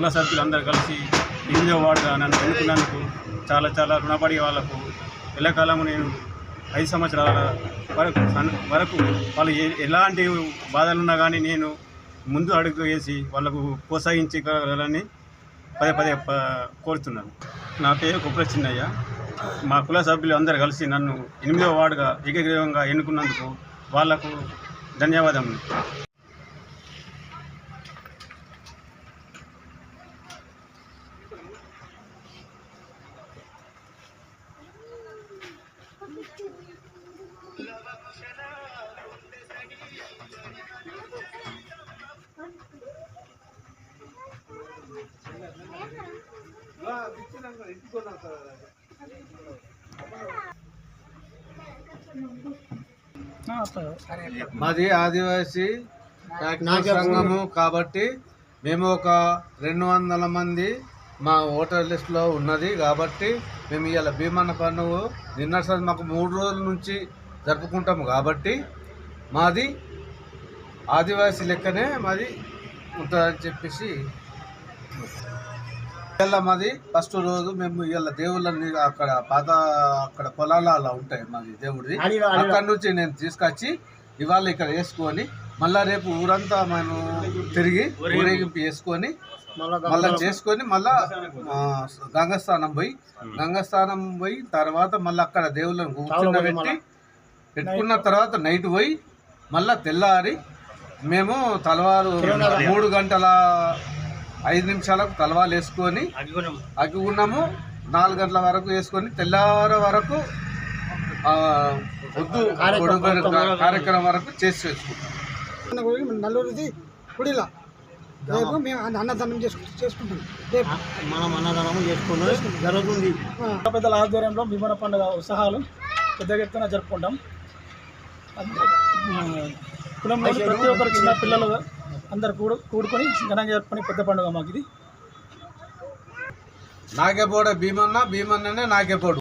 కుల సభ్యులు అందరూ కలిసి ఎనిమిదో వార్డుగా నన్ను ఎన్నుకున్నందుకు చాలా చాలా రుణపడి వాళ్ళకు ఎల్లకాలము నేను ఐదు సంవత్సరాల వరకు వరకు వాళ్ళు ఏ ఎలాంటి బాధలున్నా కానీ నేను ముందు అడుగు వేసి వాళ్ళకు ప్రోత్సహించగలని పదే పదే కోరుతున్నాను. నా పేరు కుప్ర చిన్నయ్య. మా కుల సభ్యులు అందరు కలిసి నన్ను ఎనిమిదవ వార్డుగా ఏకగ్రీవంగా ఎన్నుకున్నందుకు వాళ్ళకు ధన్యవాదములు. మాది ఆదివాసీ సంఘము కాబట్టి మేము ఒక రెండు వందల మంది మా ఓటర్ లిస్టులో ఉన్నది కాబట్టి మేము ఇవాళ భీమన్న పండుగ నిన్న సార్ మాకు మూడు రోజుల నుంచి జరుపుకుంటాము కాబట్టి మాది ఆదివాసీ లెక్కనే మాది ఉంటుందని చెప్పేసి ఇవాళ మాది ఫస్ట్ రోజు మేము ఇవాళ దేవుళ్ళని అక్కడ పాత అక్కడ పొలాలు అలా ఉంటాయి మాది దేవుడిది. అక్కడ నుంచి నేను తీసుకొచ్చి ఇవాళ ఇక్కడ వేసుకొని మళ్ళా రేపు ఊరంతా మనం తిరిగి ఊరేగింపు. వేసుకొని మళ్ళా చేసుకొని మళ్ళా ఆ, గంగస్థానం పోయి గంగస్థానం పోయి తర్వాత మళ్ళీ అక్కడ దేవుళ్ళని కూర్చుండబెట్టి పెట్టుకున్న తర్వాత నైట్ పోయి మళ్ళా తెల్లారి మేము తలవారు మూడు గంటల ఐదు నిమిషాలకు తలవాలు వేసుకొని అగ్గిగున్నాము నాలుగు గంటల వరకు వేసుకొని తెల్లార వరకు ఆ, వద్దు కార్యక్రమం వరకు చేసి వేసుకుంటాం. నల్లూరిది గుడిలా. రేపు మేము అన్న- అన్నదానం చేసుకు చేసుకుంటాం. రేపు. మనం అన్నదానం చేసుకుని జరుగుతుంది. పెద్దల ఆధ్వర్యంలో భీమన పండుగ ఉత్సవాలు పెద్ద ఎత్తున జరుపుకుంటాం. కులంలోని ప్రతి ఒక్కరు చిన్న పిల్లలు అందరు కూడు కూడుకొని ఘనంగా జరుపుకునే పెద్ద పండుగ మాకు ఇది. నాగేపోడ భీమన్న భీమన్ననే నాగేపోడు.